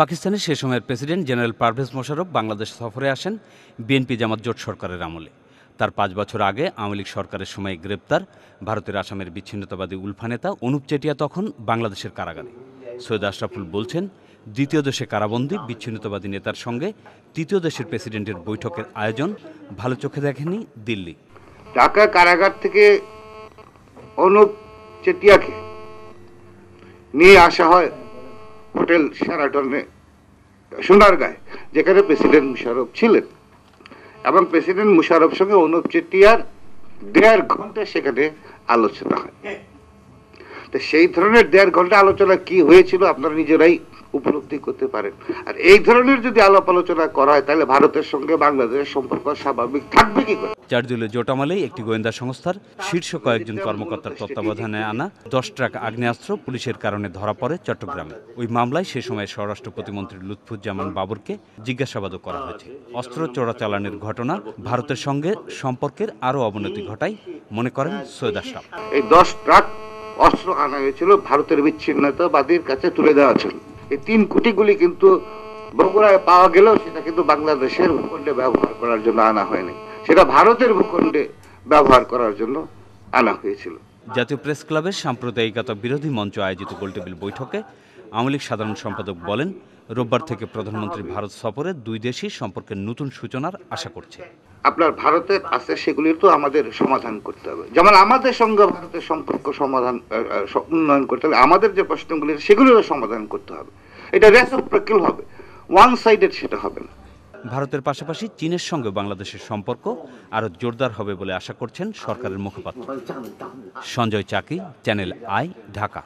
পাকিস্তানের সে সময়ের প্রেসিডেন্ট জেনারেল পারভেজ মোশারফ বাংলাদেশ সফরে আসেন বিএনপি জামাত জোট সরকারের আমলে। তার পাঁচ বছর আগে আওয়ামী লীগ সরকারের সময় গ্রেপ্তার ভারতের আসামের বিচ্ছিন্নতাবাদী উলফা নেতা অনুপ চেটিয়া তখন বাংলাদেশের কারাগারে। সৈয়দ আশরাফুল বলছেন, দ্বিতীয় দেশে কারাবন্দী, বিচ্ছিন্নতাবাদী নেতার সঙ্গে তৃতীয় দেশের প্রেসিডেন্টের বৈঠকের আয়োজন ভালো চোখে দেখেনি দিল্লি। ঢাকা কারাগার থেকে অনুপ চেটিয়াকে নিয়ে আসা হয় হোটেল সারাটনে সোনারগাঁয় যেখানে প্রেসিডেন্ট মুশারফ ছিলেন। এবং প্রেসিডেন্ট মুশারফ সঙ্গে অনুপ চেটিয়ার দেড় ঘণ্টা সেখানে আলোচনা হয়। তো সেই ধরনের দেড় ঘণ্টা আলোচনা কি হয়েছিল আপনারা নিজেরাই উপলব্ধি করতে পারেন। আর এই ধরনের যদি আলাপ আলোচনা করা হয় তাহলে ভারতের সঙ্গে বাংলাদেশের সম্পর্ক স্বাভাবিক থাকবে কি করে? চারদলীয় জোটামালেই একটি গোয়েন্দা সংস্থার শীর্ষ কয়েকজন কর্মকর্তার তত্ত্বাবধানে আনা দশ ট্রাক আগ্নেয়াস্ত্র পুলিশের কারণে ধরা পড়ে চট্টগ্রামে। ওই মামলায় সে সময় স্বরাষ্ট্র প্রতিমন্ত্রী লুৎফুজ্জামান বাবরকে জিজ্ঞাসাবাদও করা হয়েছে। অস্ত্র চোরাচালানের ঘটনা ভারতের সঙ্গে সম্পর্কের আরও অবনতি ঘটায় মনে করেন সৈয়দ আশরাফ। এই দশ ট্রাক অস্ত্র আনা হয়েছিল ভারতের বিচ্ছিন্নতাবাদীর কাছে তুলে দেওয়া ছিল। এই তিন কোটিগুলি কিন্তু বগুড়ায় পাওয়া গেলেও সেটা কিন্তু বাংলাদেশের ভূখণ্ডে ব্যবহার করার জন্য আনা হয়নি। সেটা ভারতের ভূখণ্ডে ব্যবহার করার জন্য আনা হয়েছিল। জাতীয় প্রেস ক্লাবের সাম্প্রদায়িকতা বিরোধী মঞ্চ আয়োজিত গোলটেবিল বৈঠকে আওয়ামী লীগ সাধারণ সম্পাদক বলেন রোববার থেকে প্রধানমন্ত্রী ভারত সফরে দুই দেশই সম্পর্কের নতুন সূচনার আশা করছে। আপনার ভারতের আছে সেগুলির তো আমাদের সমাধান করতে হবে। যেমন আমাদের সঙ্গে ভারতের সম্পর্ক সমাধান উন্নয়ন করতে হবে আমাদের যে প্রশ্নগুলি সেগুলিরও সমাধান করতে হবে। এটা রেসিপ্রোকাল হবে ওয়ান সাইডেড সেটা হবে না। ভারতের পাশাপাশি চীনের সঙ্গে বাংলাদেশের সম্পর্ক আরও জোরদার হবে বলে আশা করছেন সরকারের মুখপাত্র। Sanjay Chaki channel I Dhaka.